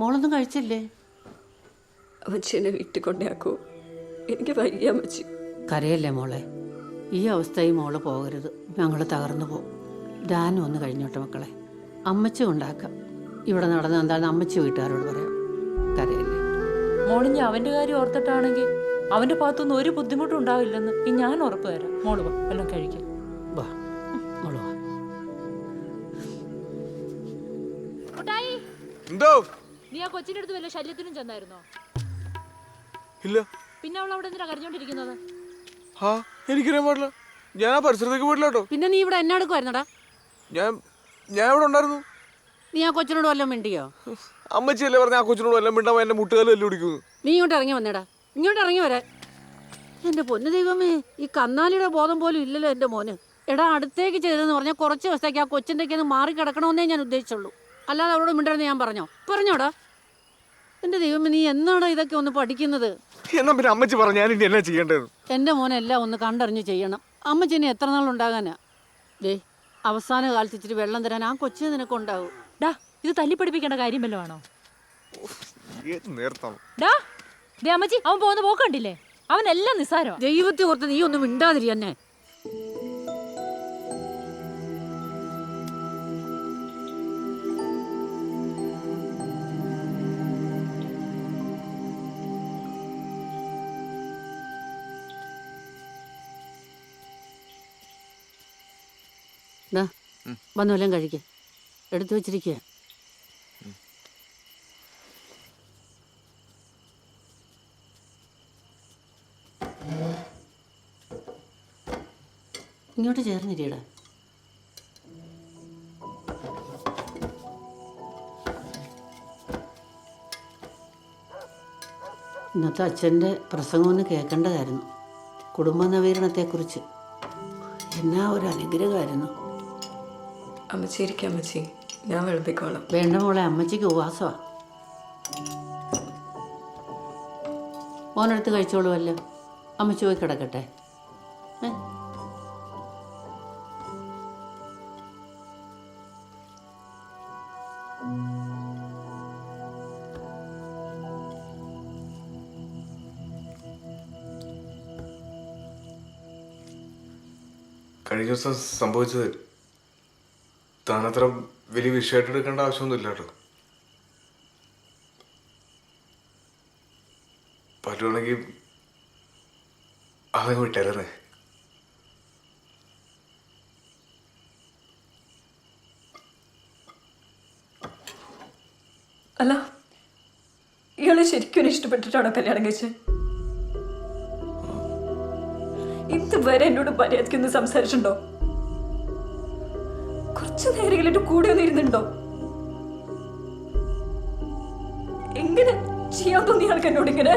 മോളൊന്നും കഴിച്ചില്ലേ? അമ്മച്ചി എന്നെ വീട്ടിൽ കൊണ്ടാക്കൂ എനിക്ക് വയ്യ അമ്മച്ചി. കരയല്ലേ മോളെ? ഈ അവസ്ഥയിൽ മോൾ പോകരുത്. ഞങ്ങൾ തകർന്നു പോകും ദാനം ഒന്ന് കഴിഞ്ഞോട്ടെ മക്കളെ. അമ്മച്ചി ഉണ്ടാക്കാം. ഇവിടെ നടന്ന എന്താണെന്ന് അമ്മച്ചി വീട്ടുകാരോട് പറയാം. കരയല്ലേ? മോളിഞ്ഞ് അവന്റെ കാര്യം ഓർത്തിട്ടാണെങ്കിൽ അവന്റെ ഭാഗത്തുനിന്ന് ഒരു ബുദ്ധിമുട്ടും ഉണ്ടാവില്ലെന്ന് ഈ ഞാൻ ഉറപ്പ് തരാം. മോൾ വാ എല്ലാം കഴിക്കാം. വാ. മോൾ വാ. എന്തോ? നീ ആ കൊച്ചിന്റെ അടുത്ത് വല്ല ശല്യത്തിനും ചെന്നായിരുന്നോ? ഇല്ല. പിന്നെ അവൾ അവിടെ എന്തിനാ കരഞ്ഞോണ്ടിരിക്കുന്നത്? ഹാ എനിക്കറിയാൻ പാടില്ല. ഞാൻ ആ പരിസരത്തേക്ക് പോയിട്ടില്ല കേട്ടോ പിന്നെ നീ ഇവിടെ എന്നെ എടുക്കുമായിരുന്നടാ ഞാൻ ഞാൻ ഇവിടെ ഉണ്ടായിരുന്നു. നീ ആ കൊച്ചിനോട് വല്ലതും മിണ്ടിയോ? അമ്മച്ചിയല്ലേ പറഞ്ഞ ആ കൊച്ചിനോട് വല്ലതും മിണ്ടാ എന്റെ മുട്ടുകാലും എല്ലാം പിടിക്കുന്നു നീ ഇങ്ങോട്ട് ഇറങ്ങി വന്നേടാ. ഇങ്ങോട്ട് ഇറങ്ങി വരാൻ. എന്റെ പൊന്നു ദൈവമേ ഈ കന്നാലിയുടെ ബോധം പോലും ഇല്ലല്ലോ എന്റെ മോന്. എടാ അടുത്തേക്ക് ചെയ്തതെന്ന് പറഞ്ഞാൽ കുറച്ച് ദിവസത്തേക്ക് ആ കൊച്ചിന്റെ ഒന്ന് മാറി കിടക്കണമെന്നേ ഞാൻ ഉദ്ദേശിച്ചുള്ളൂ. അല്ലാതെ അവരോട് മിണ്ടരുന്ന് ഞാൻ പറഞ്ഞോ. പറഞ്ഞോടാ. എന്റെ ദൈവമേ നീ എന്നാണ് ഇതൊക്കെ ഒന്ന് പഠിക്കുന്നത്? എന്നാ പിന്നെ അമ്മച്ചി പറഞ്ഞു ഞാൻ ഇനി എന്നാ ചെയ്യേണ്ടത്? മോനെ എല്ലാം ഒന്ന് കണ്ടറിഞ്ഞ് ചെയ്യണം. അമ്മച്ചിനി എത്ര നാളുണ്ടാകാനാ ദേ അവസാന കാലത്ത് ഇച്ചിരി വെള്ളം തരാൻ ആ കൊച്ചിന് നിനക്കുണ്ടാവും ഡാ ഇത് തല്ലി പഠിപ്പിക്കേണ്ട കാര്യം വല്ലതും ആണോ? ഏത് നേരത്താണ്? ഡാ ദേ അമ്മച്ചി അവൻ പോകുന്ന പോക്കണ്ടില്ലേ അവനെല്ലാം നിസ്സാരം ദൈവത്തെ ഓർത്ത് നീ ഒന്നും മിണ്ടാതിരി എന്നെ ദാ, വന്ന് വല്ലതും കഴിക്ക. എടുത്തു വെച്ചിരിക്കുക ഇങ്ങോട്ട് ചേർന്നിരിയടാ. ഇന്നത്തെ അച്ഛന്റെ പ്രസംഗമൊന്ന് കേൾക്കേണ്ടതായിരുന്നു കുടുംബ നവീകരണത്തെക്കുറിച്ച്. എന്നാ ഒരു അനുഗ്രഹമായിരുന്നു. അമ്മച്ചി ഇരിക്കും അമ്മച്ചി. ഞാൻ വെളുപ്പിക്കോളാം. വേണ്ട മോളെ അമ്മച്ചിക്ക് ഉപവാസമാ. മോനെടുത്ത് കഴിച്ചോളുമല്ലോ അമ്മച്ചി പോയി കിടക്കട്ടെ. കഴിഞ്ഞ ദിവസം സംഭവിച്ചത് താനത്ര വലിയ വിഷയമായിട്ട് എടുക്കേണ്ട ആവശ്യമൊന്നുമില്ല കേട്ടോ പറ്റുവാണെങ്കിൽ അതങ്ങ് വിട്ടേരേ അല്ല ഇയാളെ ശരിക്കും ഇഷ്ടപ്പെട്ടിട്ടാണ് ഇഷ്ടപ്പെട്ടിട്ടാണോ കല്യാണം കഴിച്ചത് ഇതുവരെ എന്നോട് മര്യാദയ്ക്കൊന്ന് സംസാരിച്ചിട്ടുണ്ടോ? കുറച്ചു എന്റെ കൂടെ ഒന്ന് ഇരുന്നുണ്ടോ? എങ്ങനെ ചെയ്യാൻ തോന്നി ആൾക്ക് എന്നോട് ഇങ്ങനെ?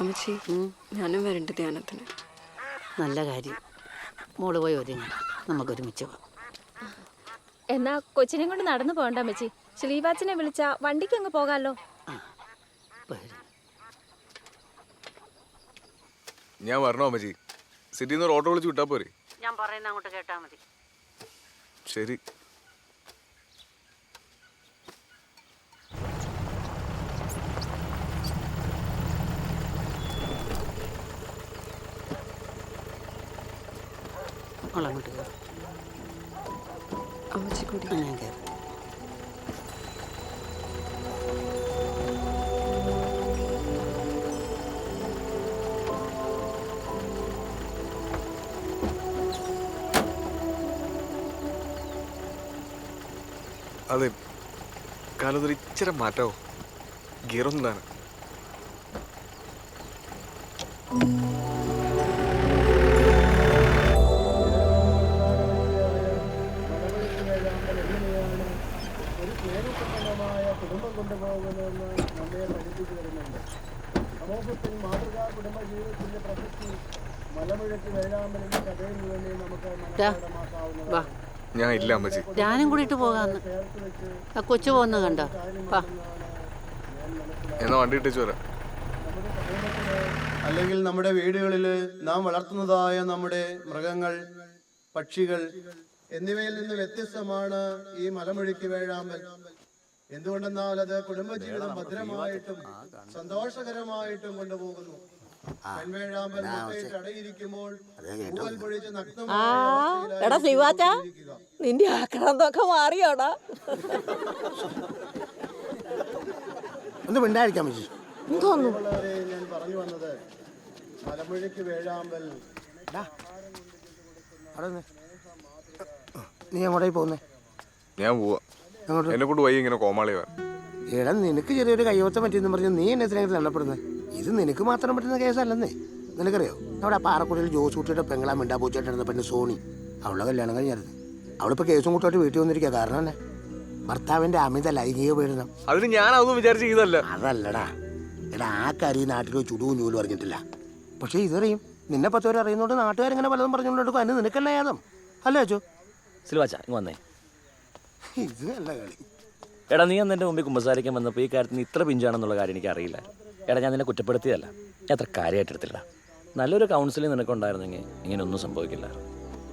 അമ്മച്ചി ഞാനും വരണ്ട ധ്യാനത്തിന്. നല്ല കാര്യം. മോൾ പോയി ഒരുങ്ങി നമുക്കൊരുമിച്ച് പോവാം എന്നാ കൊച്ചിനെ കൊണ്ട് നടന്നു പോകണ്ട അമ്മച്ചി. ശ്രീവാച്ചനെ വിളിച്ച വണ്ടിക്ക് അങ്ങ് പോകാമല്ലോ ഞാൻ വരണോ അമ്മച്ചി? സിറ്റിന്ന് ഓട്ടോ വിളിച്ച് വിട്ടാ പോരെ? ഞാൻ പറയുന്ന അങ്ങോട്ട് കേട്ടാ മതി. ശരി. മോളങ്ങോട്ട് കയറും അമ്മച്ചി കൂടി. ഞാൻ കയറും അതെ കാലത്തൊരു ഇച്ചിരി മാറ്റമോ ഗിയറൊന്നും കുടുംബം കൊണ്ടുപോകുന്നതെന്ന് നമ്മെ പഠിപ്പിച്ചു വരുന്നുണ്ട് സമൂഹത്തിൽ ദാ, വാ. ഞാൻ ഇല്ല അമ്മച്ചി. ഞാനും കൂടിയിട്ട് പോകാന്ന്. ആ കൊച്ചു പോകുന്ന കണ്ടോ? വാ. എന്നാ വണ്ടി ഇട്ടിച്ചു വരാം. അല്ലെങ്കിൽ നമ്മുടെ വീടുകളിൽ നാം വളർത്തുന്നതായ നമ്മുടെ മൃഗങ്ങൾ പക്ഷികൾ എന്നിവയിൽ നിന്ന് വ്യത്യസ്തമാണ് ഈ മലമുഴുക്കി വേഴാമ്പൽ. എന്തുകൊണ്ടെന്നാൽ അത് കുടുംബജീവിതം ഭദ്രമായിട്ടും സന്തോഷകരമായിട്ടും കൊണ്ടുപോകുന്നു. പെൺവേഴാമ്പൽ മുട്ടയിട്ട് അടയിരിക്കുമ്പോൾ പൂവൽ പൊഴിച്ച് നിന്റെ ആക്രാന്തൊക്കെ മാറിയോടാ. ഒന്ന് മിണ്ടായിരിക്കാൻ പറ്റി ഞാൻ പറഞ്ഞു വന്നത് മലമുഴുക്കി വേഴാമ്പൽ. നീ എങ്ങോട്ടായി പോകുന്നേ? ഞാൻ പോവാ. എങ്ങോട്ട് എന്നെ കൊണ്ട് വയ്യ ഇങ്ങനെ കോമാളിയാവാൻ എടാ നിനക്ക് ചെറിയൊരു കയ്യോത്തം പറ്റിയെന്ന് പറഞ്ഞ് നീ എന്നെ സ്നേഹത്തിൽ എണ്ണപ്പെടുന്നത് ഇത് നിനക്ക് മാത്രം പറ്റുന്ന കേസല്ലെന്നേ. നിനക്കറിയോ? അവിടെ ആ പാറക്കുടിയിൽ ജോസ് കുട്ടിയുടെ പെങ്ങളാ മിണ്ടാ പൂച്ചായിട്ട് പെണ്ണ് സോണി. അവളുടെ കല്യാണം കഴിഞ്ഞായിരുന്നു. അവളിപ്പോൾ കേസും കൂട്ടായിട്ട് വീട്ടിൽ വന്നിരിക്കുക കാരണം തന്നെ ഭർത്താവിന്റെ അമിത ലൈംഗിക പീഡനം. അതിന് ഞാൻ അതൊന്നും വിചാരിച്ച് ചെയ്തല്ല അതല്ലടാ. എടാ ആ കാര്യം നാട്ടിൽ ചുടുവും ചൂലും അറിഞ്ഞിട്ടില്ല. പക്ഷേ ഇതറിയും. നിന്നെ പത്ത് പേര് അറിയുന്നോണ്ട് നാട്ടുകാരെങ്ങനെ പലതും പറഞ്ഞുകൊണ്ടിരിക്കും അതിന് നിനക്കല്ല ഏതം അല്ലേ അച്ചോ സിൽവാച്ച ഇങ്ങ് വന്നേ. എടാ നീ അന്ന് എന്റെ മുമ്പിൽ കുമ്പസാരിക്കാൻ വന്നപ്പോൾ ഈ കാര്യത്തിൽ നീ ഇത്ര പിഞ്ചാണെന്നുള്ള കാര്യം എനിക്ക് അറിയില്ല. എടാ ഞാൻ നിന്നെ കുറ്റപ്പെടുത്തിയതല്ല. ഞാൻ അത്ര കാര്യമായിട്ട് എടുത്തില്ല നല്ലൊരു കൗൺസിലിംഗ് നിനക്കുണ്ടായിരുന്നെങ്കിൽ ഇങ്ങനെയൊന്നും സംഭവിക്കില്ല.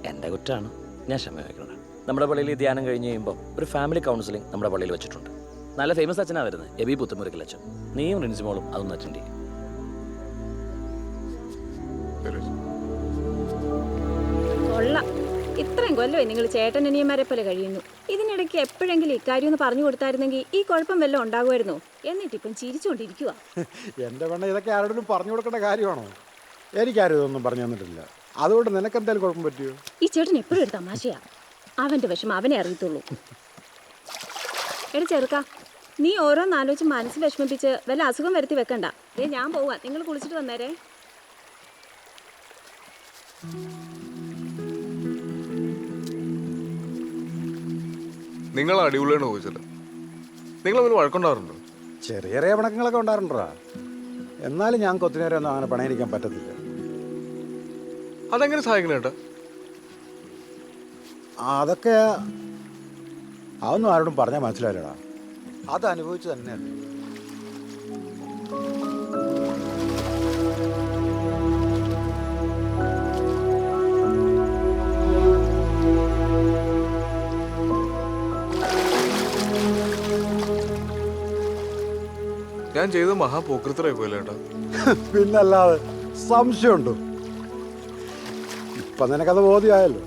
എന്റെ കുറ്റമാണ് ഞാൻ ക്ഷമ വയ്ക്കുന്നത് നമ്മുടെ പള്ളിയിൽ ധ്യാനം കഴിഞ്ഞ് കഴിയുമ്പോൾ ഒരു ഫാമിലി കൗൺസിലിംഗ് നമ്മുടെ പള്ളിയിൽ വെച്ചിട്ടുണ്ട്. നല്ല ഫേമസ് അച്ഛനാണ് വരുന്നത്. എബി പുത്തുമുറിക്കൽ അച്ഛൻ. നീയും റിൻസിമോളും അതൊന്ന് അറ്റൻഡ് ചെയ്യും. ഇത്രയും നിങ്ങൾ ചേട്ടൻ അനിയന്മാരെ പോലെ കഴിയുന്നു. ഇതിനിടയ്ക്ക് എപ്പോഴെങ്കിലും ഇക്കാര്യം ഒന്ന് പറഞ്ഞു കൊടുത്തായിരുന്നെങ്കിൽ ഈ കുഴപ്പം വല്ലതും എന്നിട്ട് എന്നിട്ടിപ്പം ചിരിച്ചുകൊണ്ടിരിക്കുക എന്റെ പെണ്ണ ഇതൊക്കെ ആരോടും പറഞ്ഞു കൊടുക്കേണ്ട കാര്യമാണോ? എനിക്കാരും ഇതൊന്നും പറഞ്ഞു തന്നിട്ടില്ല. അതുകൊണ്ട് നിനക്ക് എന്തായാലും കുഴപ്പം പറ്റിയോ? ഈ ചേട്ടൻ എപ്പോഴും ഒരു തമാശയാ. അവന്റെ വിഷമം അവനെ അറിയത്തുള്ളൂ. എടാ ചെറുക്ക നീ ഓരോന്നാലോചിച്ച് മനസ്സ് വിഷമിപ്പിച്ച് വല്ല അസുഖം വരുത്തി വെക്കണ്ട. ദേ ഞാൻ പോവാ. നിങ്ങൾ കുളിച്ചിട്ട് വന്നേരേ. നിങ്ങൾ അടിപൊളിയാണ് ചോദിച്ചത് നിങ്ങൾ അവന് വഴക്കുണ്ടാറുണ്ടോ ചെറിയ ചെറിയ പിണക്കങ്ങളൊക്കെ ഉണ്ടാറുണ്ടോ എന്നാലും ഞാൻ ഒത്തിരി നേരം ഒന്നും അങ്ങനെ പണയിരിക്കാൻ പറ്റത്തില്ല. അതെങ്ങനെ സഹായിക്കണം ഏട്ടാ? അതൊക്കെ അതൊന്നും ആരോടും പറഞ്ഞാൽ മനസ്സിലായില്ലടാ അത് അനുഭവിച്ചു തന്നെയല്ലേ ഞാൻ ചെയ്ത മഹാപോക്രിത്തരായി പോയില്ല ഏട്ടാ? പിന്നല്ലാതെ സംശയമുണ്ടോ? ഇപ്പൊ നിനക്കത് ബോധ്യമായല്ലോ.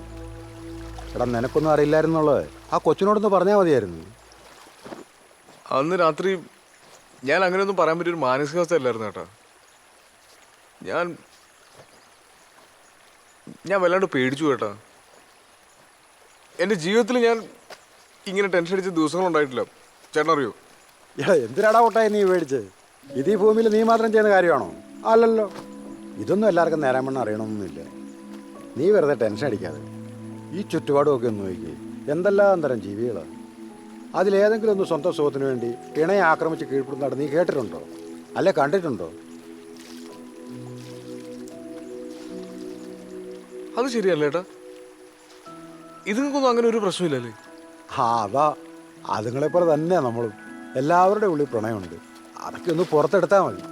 എടാ നിനക്കൊന്നും അറിയില്ലായിരുന്നുള്ളത് ആ കൊച്ചിനോടൊന്ന് പറഞ്ഞാൽ മതിയായിരുന്നു. അന്ന് രാത്രി ഞാൻ അങ്ങനെയൊന്നും പറയാൻ പറ്റിയൊരു മാനസികാവസ്ഥ അല്ലായിരുന്നു കേട്ടോ ഞാൻ ഞാൻ വല്ലാണ്ട് പേടിച്ചു കേട്ടാ എന്റെ ജീവിതത്തിൽ ഞാൻ ഇങ്ങനെ ടെൻഷൻ അടിച്ച ദിവസങ്ങളുണ്ടായിട്ടില്ല. എടാ എന്തിനാടാ ഒട്ടായി നീ മേടിച്ച്? ഇത് ഈ ഭൂമിയിൽ നീ മാത്രം ചെയ്യുന്ന കാര്യമാണോ? അല്ലല്ലോ. ഇതൊന്നും എല്ലാവർക്കും നേരാൻ വണ്ണം അറിയണമെന്നില്ല. നീ വെറുതെ ടെൻഷൻ അടിക്കാതെ. ഈ ചുറ്റുപാടുമൊക്കെ ഒന്ന് നോക്കി. എന്തെല്ലാം തരം ജീവികളാണ് അതിലേതെങ്കിലും ഒന്ന് സ്വന്തം സുഖത്തിന് വേണ്ടി ഇണയെ ആക്രമിച്ച് കീഴ്പ്പെടുന്നതാണ് നീ കേട്ടിട്ടുണ്ടോ? അല്ലെ കണ്ടിട്ടുണ്ടോ? അത് ശരിയല്ല ഏട്ടാ? ഇതുങ്ങൾക്കൊന്നും അങ്ങനെ ഒരു പ്രശ്നമില്ലല്ലേ? ആ അതാ അതുങ്ങളെപ്പോലെ തന്നെയാ നമ്മളും. എല്ലാവരുടെ ഉള്ളിൽ പ്രണയമുണ്ട്. അതൊക്കെ ഒന്ന് പുറത്തെടുത്താൽ മതി.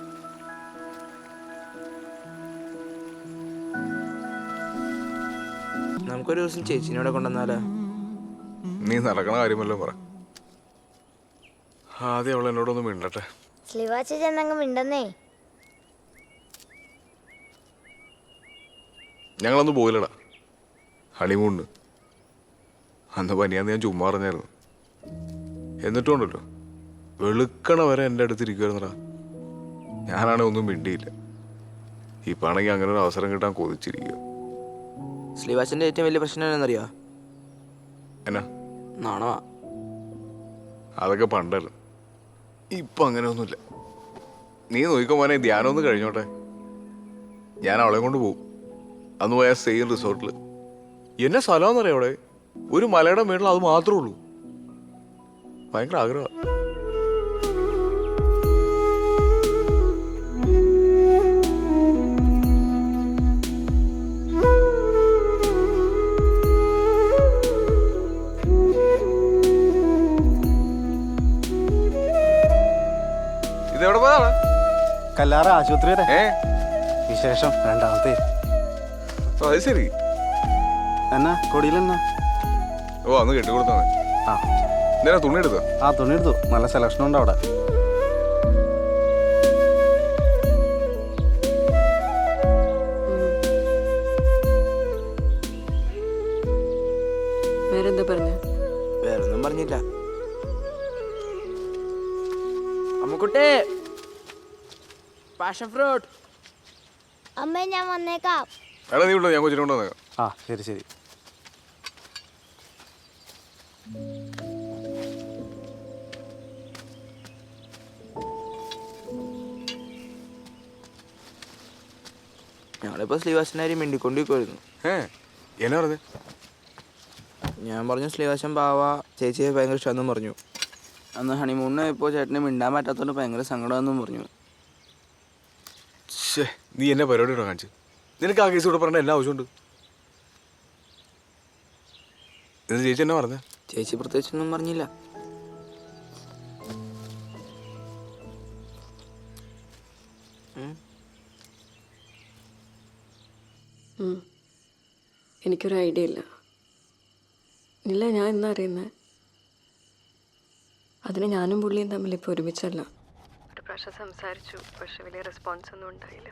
നമുക്കൊരു ദിവസം ചേച്ചിനോടെ കൊണ്ടുവന്നാലോ? നീ നടക്കണ കാര്യമല്ലോ പറ. ആദ്യം അവൾ എന്നോടൊന്ന് മിണ്ടട്ടെ. സ്ലിവാച്ച ചെന്നങ്ങ് മിണ്ടെന്നേ. ഞങ്ങളൊന്നും പോയില്ലടാ. ഹണിമൂണ് അന്ന് പനിയാന്ന് ഞാൻ ചുമ്മാ എന്നിട്ടുണ്ടല്ലോ വെളുക്കണ വരെ എന്റെ അടുത്ത് ഇരിക്കുവായിരുന്നടാ. ഞാനാണെ ഒന്നും മിണ്ടിയില്ല. ഈ ആണെങ്കിൽ അങ്ങനെ ഒരു അവസരം കിട്ടാൻ കൊതിച്ചിരിക്കുക ശ്രീവാസിന്റെ ഏറ്റവും വലിയ പ്രശ്നം എന്നറിയോ എന്നാ? നാണമാ അതൊക്കെ പണ്ടല്ലോ. ഇപ്പൊ അങ്ങനെയൊന്നുമില്ല. നീ നോക്കിക്കോ മോനെ ധ്യാനം ഒന്ന് കഴിഞ്ഞോട്ടെ. ഞാൻ അവളെ കൊണ്ട് പോകും അന്ന് പോയ സെയിം റിസോർട്ടിൽ എന്നെ സ്ഥലമെന്നറിയാം അവിടെ? ഒരു മലയുടെ മേളിൽ അത് മാത്രമേ ഉള്ളൂ. ഭയങ്കര ആഗ്രഹമാണ് കല്ലാറ ആശുപത്രി വരെ ഏ? വിശേഷം രണ്ടാമത്തെ. ഓ അത് ശരി. എന്നാ കൊടിയിലെന്നാ ഓ അന്ന് കെട്ടിക്കൊടുത്താ മതി ആ. നേരെ തുണി എടുത്തോ? ആ തുണി എടുത്തു. നല്ല സെലക്ഷൻ ഉണ്ട് അവിടെ. വേറെന്താ പറഞ്ഞ? വേറെ ഒന്നും പറഞ്ഞില്ല. അമ്മുക്കുട്ടേ പാഷൻ ഫ്രൂട്ട് അമ്മ ഞാൻ വന്നേക്കാം. എടാ നീ വിട്ടോ ഞാൻ കൊച്ചിനെ കൊണ്ട് വന്നേക്കാം. ആ ശരി ശരി. ഞങ്ങളിപ്പോൾ ശ്രീവാസനാരി മിണ്ടിക്കൊണ്ടിരിക്കുമായിരുന്നു ഏ എന്നാ പറഞ്ഞേ? ഞാൻ പറഞ്ഞു ശ്രീവാശൻ പാവ ചേച്ചിയെ ഭയങ്കര ഇഷ്ടമെന്നും പറഞ്ഞു. അന്ന് ഹണിമൂണിന് ഇപ്പോൾ ചേട്ടന് മിണ്ടാൻ പറ്റാത്തതുകൊണ്ട് ഭയങ്കര സങ്കടമെന്നും പറഞ്ഞു. ശ്ശേ നീ എന്നെ പരിപാടി ഇട്ടോ കാണിച്ച്? നിനക്ക് ആ കേസ് കൂടെ പറഞ്ഞ എല്ലാ ആവശ്യമുണ്ട്. ഇത് ചേച്ചി എന്നാ പറഞ്ഞ? ചേച്ചി പ്രത്യേകിച്ചൊന്നും പറഞ്ഞില്ല. എനിക്കൊരു ഐഡിയ ഇല്ല. ഇല്ല ഞാൻ എന്നാ അറിയുന്നത് അതിന് ഞാനും പുള്ളിയും തമ്മിൽ ഇപ്പോൾ ഒരുമിച്ചല്ല. ഒരു പ്രാവശ്യം സംസാരിച്ചു പക്ഷെ വലിയ റെസ്പോൺസ് ഒന്നും ഉണ്ടായില്ല.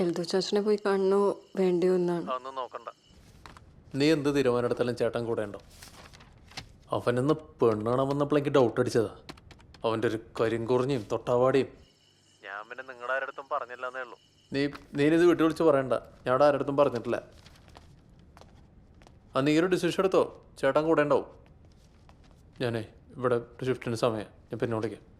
എൽദോ ചാച്ചനെ പോയി കാണണോ വേണ്ടിയോ എന്നാണ്. അതൊന്നും നോക്കണ്ട. നീ എന്ത് തീരുമാനമെടുത്താലും ചേട്ടൻ കൂടെ ഉണ്ടോ? അവനെന്ന് പെണ്ണാണാൻ വന്നപ്പോൾ എനിക്ക് ഡൗട്ട് അടിച്ചതാ. അവന്റെ ഒരു കരിങ്കുറിഞ്ഞും തൊട്ടാവാടിയും. ഞാൻ പിന്നെ നിങ്ങളുടെ ആരടുത്തും പറഞ്ഞില്ല എന്നേ ഉള്ളൂ. നീ നീ ഇത് വിട്ടു വിളിച്ച് പറയണ്ട. ഞാൻ അവിടെ ആരടുത്തും പറഞ്ഞിട്ടില്ല. ആ നീ ഒരു ഡിസിഷൻ എടുത്തോ? ചേട്ടൻ കൂടെ ഉണ്ടാവും. ഞാനേ ഇവിടെ ഷിഫ്റ്റിന് സമയം. ഞാൻ പിന്നെ വിളിക്കാം.